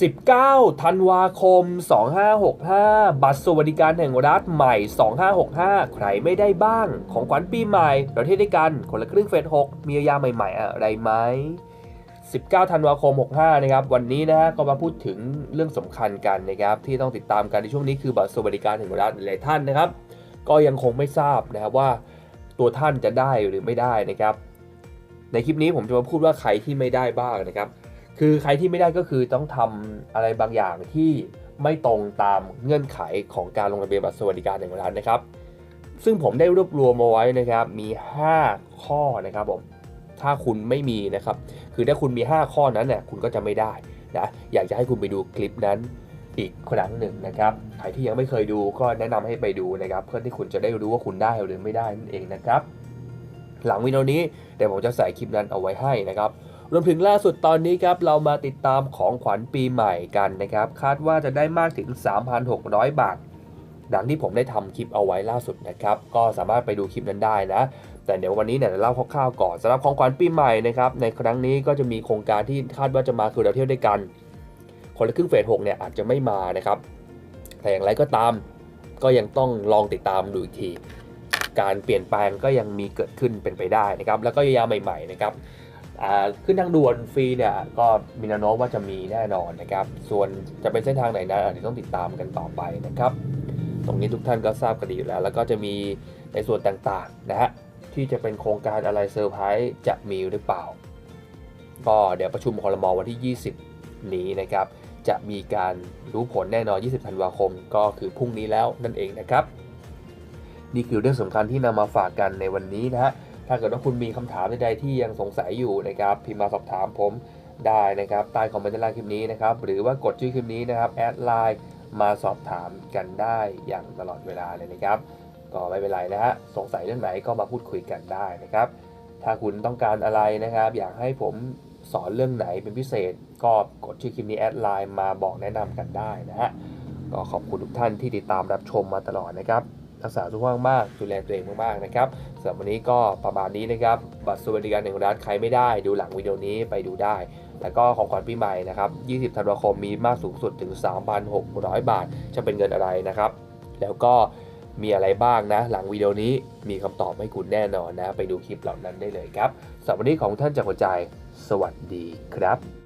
19 ธันวาคม 2565 บัตรสวัสดิการแห่งรัฐใหม่ 2565 ใครไม่ได้บ้าง ของขวัญปีใหม่ เราเที่ยวด้วยกัน คนละครึ่งเฟส 6 มียาใหม่ ๆ อะไรไหม 19 ธันวาคม 65 นะครับ วันนี้นะฮะก็มาพูดถึงเรื่องสำคัญกันนะครับ ที่ต้องติดตามกันในช่วงนี้คือบัตรสวัสดิการแห่งรัฐหลายท่านนะครับ ก็ยังคงไม่ทราบนะครับว่าตัวท่านจะได้หรือไม่ได้นะครับ ในคลิปนี้ผมจะมาพูดว่าใครที่ไม่ได้บ้างนะครับ คือใครที่ไม่ได้ก็คือต้องทำอะไรบางอย่างที่ไม่ตรงตามเงื่อนไขของการลงทะเบียนบัตรสวัสดิการแห่งรัฐนะครับ ซึ่งผมได้รวบรวมมาไว้นะครับมี 5 ข้อนะครับผมถ้าคุณไม่มีนะครับ คือถ้าคุณมี 5 ข้อนั้นเนี่ยคุณก็จะไม่ได้นะอยากจะให้คุณไปดูคลิปนั้นอีกครั้งหนึ่งนะครับใครที่ยังไม่เคยดูก็แนะนำให้ไปดูนะครับ เพื่อที่คุณจะได้รู้ว่าคุณได้หรือไม่ได้นั่นเองนะครับ หลังวิดีโอนี้เดี๋ยวผมจะใส่คลิปนั้นเอาไว้ให้นะครับ รวมถึงล่าสุดตอนนี้ครับเรามาติดตามของขวัญปีใหม่กันนะครับ คาดว่าจะได้มากถึง 3,600 บาทดังที่ผมได้ทำคลิปเอาไว้ล่าสุดนะครับ ก็สามารถไปดูคลิปนั้นได้นะ แต่เดี๋ยววันนี้เนี่ยเล่าคร่าวๆก่อนสำหรับของขวัญปีใหม่นะครับ ในครั้งนี้ก็จะมีโครงการที่คาดว่าจะมาคือเราเที่ยวด้วยกัน คนละครึ่งเฟส6เนี่ยอาจจะไม่มานะครับ แต่อย่างไรก็ตาม ก็ยังต้องลองติดตามดูอีกที การเปลี่ยนแปลงก็ยังมีเกิดขึ้นเป็นไปได้นะครับ แล้วก็ยาใหม่ ๆ นะครับ ขึ้นทางด่วนฟรีเนี่ยก็มีแนวโน้มว่าจะมีแน่นอนนะครับ ส่วนจะเป็นเส้นทางไหนนั้นอาจจะต้องติดตามกันต่อไปนะครับ ตรงนี้ทุกท่านก็ทราบกันดีอยู่แล้ว แล้วก็จะมีในส่วนต่างๆนะฮะที่จะเป็นโครงการอะไรเซอร์ไพรส์จะมีหรือเปล่า ก็เดี๋ยวประชุมคอรมอวันที่ 20 นี้นะครับ จะมีการรู้ผลแน่นอน 20 ธันวาคม ก็คือพรุ่งนี้แล้วนั่นเองนะครับ นี่คือเรื่องสำคัญที่นำมาฝากกันในวันนี้นะฮะ ถ้าเกิดว่าคุณมีคำถามใดๆที่ยังสงสัยอยู่นะครับพิมพ์มาสอบถามผมได้นะครับใต้คอมเมนต์ด้านล่างคลิปนี้นะครับหรือว่ากดชื่อคลิปนี้นะครับแอดไลน์มาสอบถามกันได้อย่างตลอดเวลาเลยนะครับ ก็ไม่เป็นไรนะฮะสงสัยเรื่องไหนก็มาพูดคุยกันได้นะครับ ถ้าคุณต้องการอะไรนะครับ อยากให้ผมสอนเรื่องไหนเป็นพิเศษ ก็กดชื่อคลิปนี้แอดไลน์มาบอกแนะนำกันได้นะฮะก็ขอบคุณทุกท่านที่ติดตามรับชมมาตลอดนะครับ รักษาสุขภาพมากดูแลตัวเองมากๆนะครับสำหรับวันนี้ก็ประมาณนี้นะครับบัตรสวัสดิการแห่งรัฐใครไม่ได้ดูหลังวิดีโอนี้ไปดูได้ แล้วก็ของขวัญปีใหม่นะครับ 20 ธันวาคมมีมากสูงสุดถึง 3,600 บาท จะเป็นเงินอะไรนะครับ แล้วก็มีอะไรบ้างนะ หลังวิดีโอนี้มีคำตอบให้คุณแน่นอนนะ ไปดูคลิปเหล่านั้นได้เลยครับสำหรับวันนี้ของท่านจากหัวใจ สวัสดีครับ